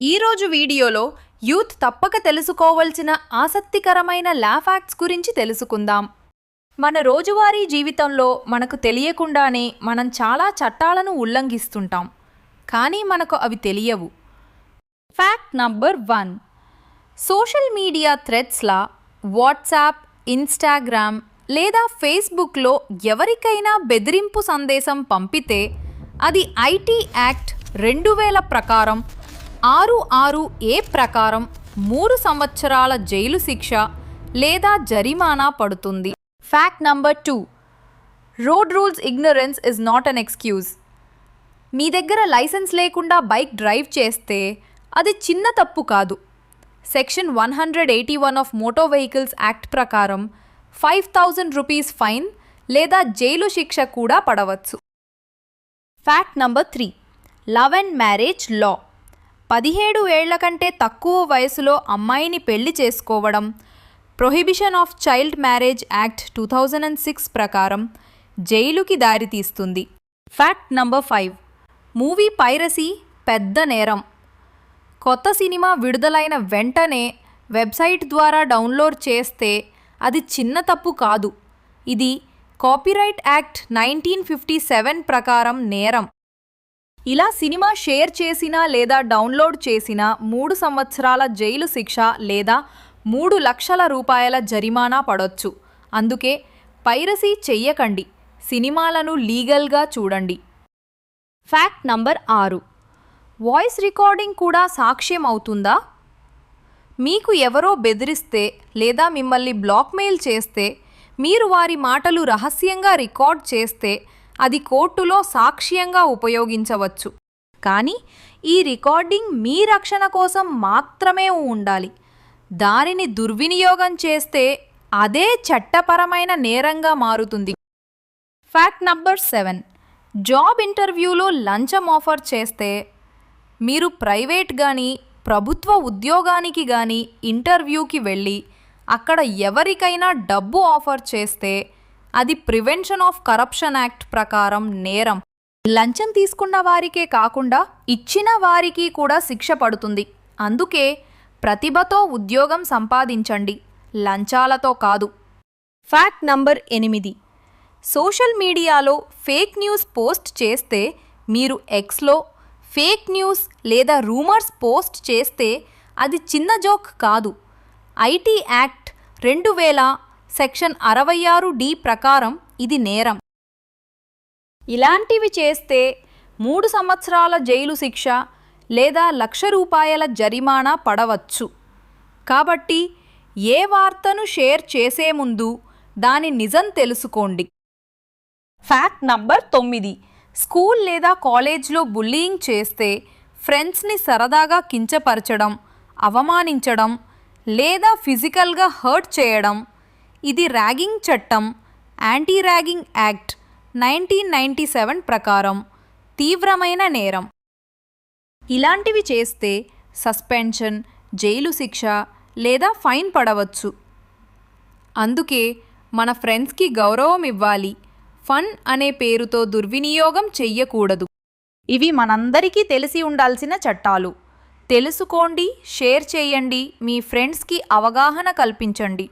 ఈరోజు వీడియోలో యూత్ తప్పక తెలుసుకోవలసిన ఆసక్తికరమైన లా గురించి తెలుసుకుందాం. మన రోజువారీ జీవితంలో మనకు తెలియకుండానే మనం చాలా చట్టాలను ఉల్లంఘిస్తుంటాం. కానీ మనకు అవి తెలియవు. Fact number one. Social media థ్రెడ్స్లా WhatsApp Instagram లేదా ఫేస్బుక్లో ఎవరికైనా బెదిరింపు సందేశం పంపితే అది ఐటీ యాక్ట్ రెండు వేల ప్రకారం ఆరు ఆరు ఏ ప్రకారం మూడు సంవత్సరాల జైలు శిక్ష లేదా జరిమానా పడుతుంది? Fact number two road rules ignorance is not an excuse మీ దగ్గర లైసెన్స్ లేకుండా బైక్ డ్రైవ్ చేస్తే అది చిన్న తప్పు కాదు. Section one hundred eighty one of motor vehicles act ప్రకారం ఫైవ్ థౌజండ్ రూపీస్ ఫైన్ లేదా జైలు శిక్ష కూడా పడవచ్చు. Fact number three love and marriage law పదిహేడు ఏళ్ళ కంటే తక్కువ వయసులో అమ్మాయిని పెళ్ళి చేసుకోవడం prohibition of child marriage act two thousand and six ప్రకారం జైలుకి దారితీస్తుంది. Fact number five. Movie piracy పెద్ద నేరం. కొత్త సినిమా విడుదలైన వెంటనే వెబ్సైట్ ద్వారా డౌన్లోడ్ చేస్తే అది చిన్న తప్పు కాదు. ఇది copyright act nineteen fifty seven ప్రకారం నేరం. ఇలా సినిమా షేర్ చేసినా లేదా డౌన్లోడ్ చేసిన మూడు సంవత్సరాల జైలు శిక్ష లేదా మూడు లక్షల రూపాయల జరిమానా పడొచ్చు. అందుకే పైరసీ చెయ్యకండి. సినిమాలను లీగల్గా చూడండి. ఫ్యాక్ట్ నంబర్ ఆరు. వాయిస్ రికార్డింగ్ కూడా సాక్ష్యం అవుతుందా? మీకు ఎవరో బెదిరిస్తే లేదా మిమ్మల్ని బ్లాక్మెయిల్ చేస్తే మీరు వారి మాటలు రహస్యంగా రికార్డ్ చేస్తే అది కోర్టులో సాక్ష్యంగా ఉపయోగించవచ్చు. కానీ ఈ రికార్డింగ్ మీ రక్షణ కోసం మాత్రమే ఉండాలి. దానిని దుర్వినియోగం చేస్తే అదే చట్టపరమైన నేరంగా మారుతుంది. Fact number seven. జాబ్ ఇంటర్వ్యూలో లంచం ఆఫర్ చేస్తే మీరు ప్రైవేట్ కానీ ప్రభుత్వ ఉద్యోగానికి కానీ ఇంటర్వ్యూకి వెళ్ళి అక్కడ ఎవరికైనా డబ్బు ఆఫర్ చేస్తే అది ప్రివెన్షన్ ఆఫ్ కరప్షన్ యాక్ట్ ప్రకారం నేరం. లంచం తీసుకున్న వారికే కాకుండా ఇచ్చిన వారికి కూడా శిక్ష పడుతుంది. అందుకే ప్రతిభతో ఉద్యోగం సంపాదించండి. లంచాలతో కాదు. ఫ్యాక్ట్ నంబర్ ఎనిమిది. సోషల్ మీడియాలో ఫేక్ న్యూస్ పోస్ట్ చేస్తే మీరు ఎక్స్లో ఫేక్ న్యూస్ లేదా రూమర్స్ పోస్ట్ చేస్తే అది చిన్న జోక్ కాదు. ఐటీ యాక్ట్ రెండు వేల సెక్షన్ అరవై ఆరు డి ప్రకారం ఇది నేరం. ఇలాంటివి చేస్తే మూడు సంవత్సరాల జైలు శిక్ష లేదా లక్ష రూపాయల జరిమానా పడవచ్చు. కాబట్టి ఏ వార్తను షేర్ చేసే ముందు దాని నిజం తెలుసుకోండి. ఫ్యాక్ట్ నంబర్ తొమ్మిది. స్కూల్ లేదా కాలేజ్లో బుల్లింగ్ చేస్తే ఫ్రెండ్స్ని సరదాగా కించపరచడం అవమానించడం లేదా ఫిజికల్గా హర్ట్ చేయడం ఇది ర్యాగింగ్ చట్టం anti ragging act nineteen ninety seven ప్రకారం తీవ్రమైన నేరం. ఇలాంటివి చేస్తే సస్పెన్షన్ జైలు శిక్ష లేదా ఫైన్ పడవచ్చు. అందుకే మన ఫ్రెండ్స్కి గౌరవం ఇవ్వాలి. ఫన్ అనే పేరుతో దుర్వినియోగం చెయ్యకూడదు. ఇవి మనందరికీ తెలిసి ఉండాల్సిన చట్టాలు. తెలుసుకోండి షేర్ చేయండి మీ ఫ్రెండ్స్కి అవగాహన కల్పించండి.